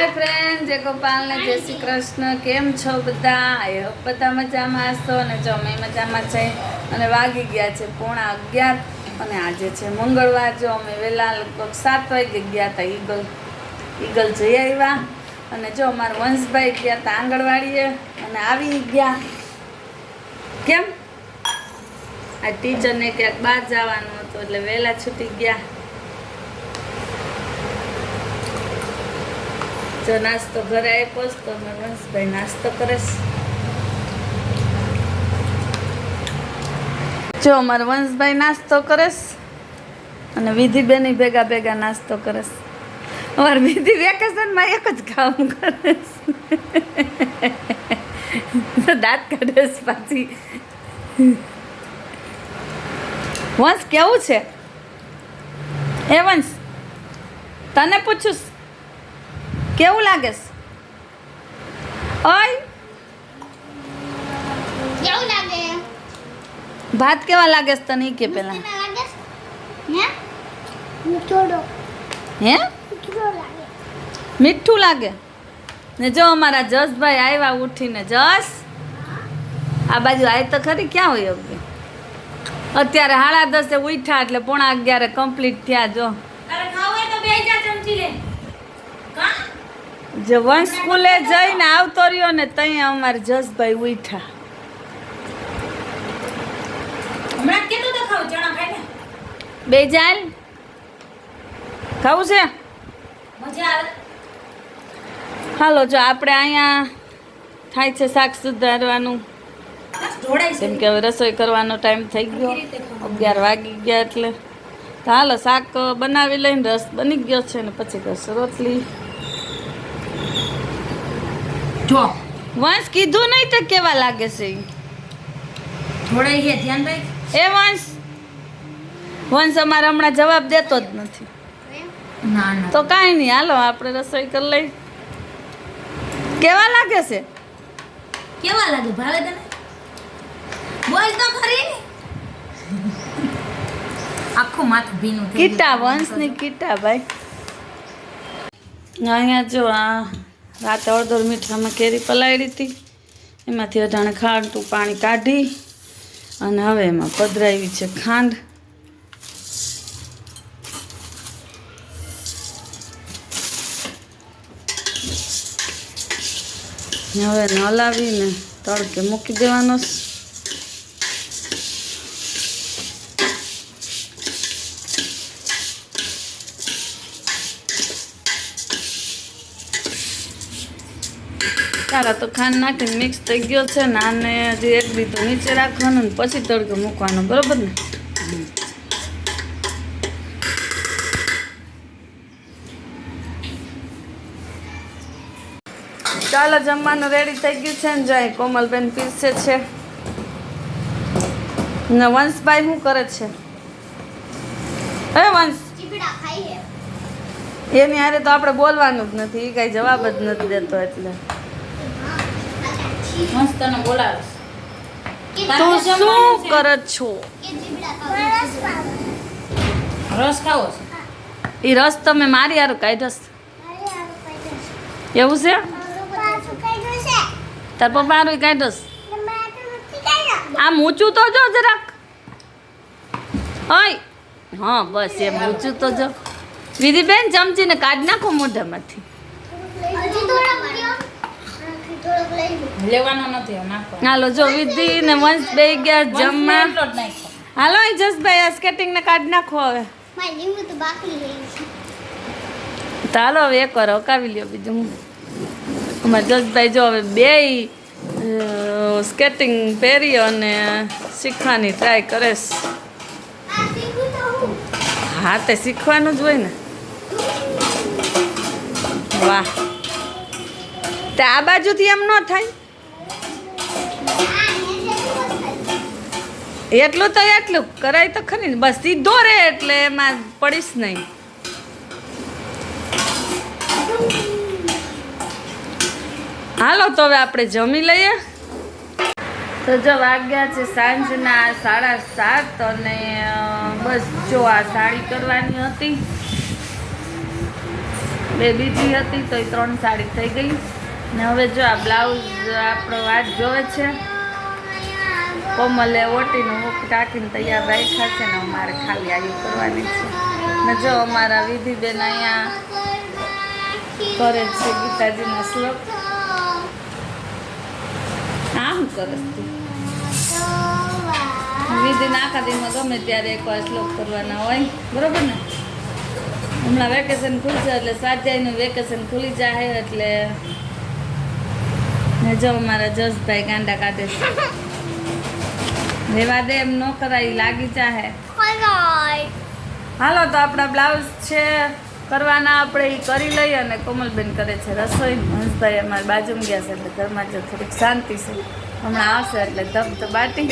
હાય friend જય ગોપાલને, જય શ્રી કૃષ્ણ. કેમ છો બધા? હોપ બધા મજામાં હશો અને જો મેં મજામાં છે અને વાગી ગયા છે પોણા અગિયાર અને આજે છે મંગળવાર. જો અમે વહેલા લગભગ સાત વાગે ગયા હતા ઈગલ ઈગલ જઈ આવ્યા. અને જો અમારા વંશભાઈ ગયા હતા આંગણવાડીએ અને આવી ગયા. કેમ? આ ટીચરને ક્યાંક બહાર જવાનું હતું એટલે વહેલા છૂટી ગયા. જો નાસ્તો ઘરે આપ્યો તો અમે વંશભાઈ નાસ્તો કરે જો અમારા વંશભાઈ નાસ્તો કરે અને વિધિબેન ભેગા ભેગા નાસ્તો કરે અમારે વિધિ વેકેશનમાં એક જ કામ કરે દાંત કાઢેશ પાછી. વંશ, કેવું છે? એ વંશ, તને પૂછું. કેવું લાગે ઓય! ભાત કેવા લાગે છે તને કે પેલા? હે? મીઠું લાગે? ને જો અમારા જસભાઈ આવ્યા ઉઠીને જસ! આ બાજુ આય તો ખરી ક્યાં હોય યોગ્ય અત્યારે સાડા દસે ઉઠ્યા એટલે પોણા અગિયારે કમ્પ્લીટ થયા જો. તારે ખાવું હોય તો બે જા ચમચી લે. જે વંશ સ્કૂલે જઈને આવતો રહ્યો ને ત્યાં અમારે જસભાઈ ઉઠા હમણાં કીધું તો ખાવ ચણા ખાઈ ને બે જાલ ખાવું છે? મજા આવે. હાલો જો આપણે અહીંયા થાય છે શાક સુધારવાનું. કેમ કે હવે રસોઈ કરવાનો ટાઈમ થઈ ગયો. અગિયાર વાગી ગયા એટલે. તો હાલો શાક બનાવી લઈને રસ બની ગયો છે ને પછી કરશું રોટલી. જો. વંશ કીધું નહીં તો કેવા લાગે છે? થોડે હે ધ્યાન રાખ. એ વંશ. વંશ અમારે હમણાં જવાબ દેતો જ નથી. ના ના. તો કાંઈ નહીં હાલો આપણે રસોઈ કરી લઈ કેવા લાગે છે? કેવા લાગે? ભાવે તને? બોલ તો ખરી. આખું માથું ભીનું. કીટા વંશની કીટા ભાઈ. અહીંયા જો આ રાતે અડધોર મીઠામાં કેરી પલાળી હતી. એમાંથી અઢાણે ખાંડતું પાણી કાઢી અને હવે એમાં પધરાવી છે ખાંડ. હવે હલાવીને તડકે મૂકી દેવાનો છે. ચાલો તો ખાંડ નાખીને મિક્સ થઈ ગયો છે ને આને હજી એક દી નીચે રાખવાનું ને પછી તડકો મૂકવાનો બરોબર ને? ચાલો જમવાનું રેડી થઈ ગયું છે ને જાય કોમલબેન પીરસે છે. ને વંશભાઈ શું કરે છે? હે વંશ? એની હારે તો આપણે બોલવાનું જ નથી એ કાંઈ જવાબ જ નથી દેતો એટલે. મસ્ત તને બોલાવે તું શું કરો છો? રસ ખાવો છે. એ રસ તમે મારી હારું કાઢ્યો એવું છે? તાર પપ્પા હારું કાઢ્યો છે. આમ ઊંચું તો જો જરાક. હોય હા બસ એમ ઊંચું તો જો. વિધિબેન ચમચીને કાઢી નાખો મોઢામાંથી. લેવાનો નથી હાલો જો વિધિ ને વંશ બે ગયા જમવા. હાલો એ જસભાઈ આ સ્કેટિંગ ને કાઢી નાખો હવે. તો હાલો હવે એક વાર હકાવી લ્યો બીજું. અમારે જસભાઈ જો હવે બે સ્કેટિંગ પહેરી અને શીખવાની ટ્રાય કરેશ હા તે શીખવાનું જ હોય ને. વાહ. તે આ બાજુથી એમ ન થાય. એટલું તો એટલું. કરાય તો ખરી બસ સીધો રે એટલે એમાં પડીશ નહીં. હાલો તો હવે આપણે જમી લઈએ. તો જો વાગ્યા છે સાંજના સાડા સાત અને બસ જો આ સાડી કરવાની હતી. બે બીજી હતી તો એ ત્રણ સાડી થઈ ગઈ. ને હવે જો આ બ્લાઉઝ આપણો વાત જોવે છે. કોમલે ઓટીને કાકીને તૈયાર રાખ્યા છે ને અમારે ખાલી આવી કરવાની છે. ને જો અમારા વિધિબેન અહીંયા કરે છે ગીતાજીના શ્લોક. આ શું કરે છે. વિધિ નાખા દિનમાં ગમે ત્યારે એકવાર શ્લોક કરવાના હોય. બરોબર ને? હમણાં વેકેશન ખુલશે એટલે સ્વાધ્યાયનું વેકેશન ખુલી જાય એટલે ને જો અમારા જસભાઈ ગાંડા કાઢે છે. રેવા દે, એમ ન કરાય લાગી જાહે. હાલો તો આપણા બ્લાઉઝ છે, કરવાના આપણે એ કરી લઈએ અને કોમલબેન કરે છે રસોઈ. હંસભાઈ અમારે બાજુમાં ગયા છે એટલે ઘરમાં જો થોડીક શાંતિ છે. હમણાં આવશે એટલે ધબ તો બાટી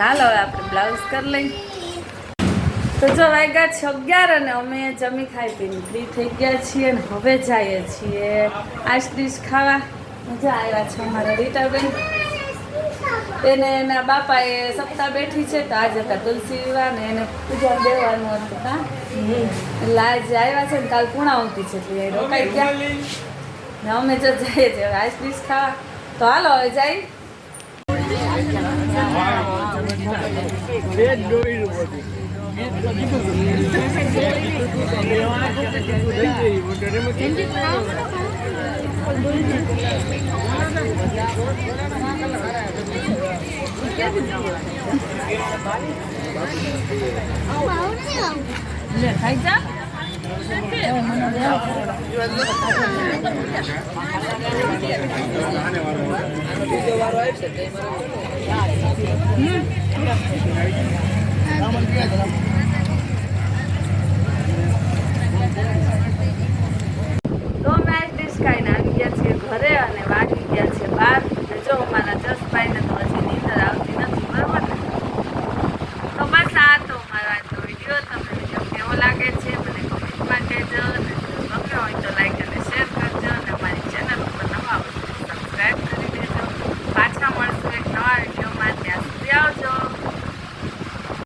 હાલો આપણે બ્લાઉઝ કરી લઈએ. તો જો વાગ્યા છે અગિયાર અને અમે જમી ખાઈ પીને ફ્રી થઈ ગયા છીએ અને હવે જઈએ છીએ આજ ડીશ ખાવા. મજા આવ્યા છે અમારા રીટાબેન. એને એના બાપાએ સપ્તાહ બેઠી છે તો આજે હતા તુલસી વિવાહ ને એને પૂજા દેવાનું હતું હા? એટલે આજે આવ્યા છે ને કાલ પૂર્ણાવતી છે એટલે રોકાઈ ગયા. ને અમે જો જઈએ છીએ હવે આઈસ ડીશ ખાવા. તો હાલો હવે જાય. લે ખાઈ જા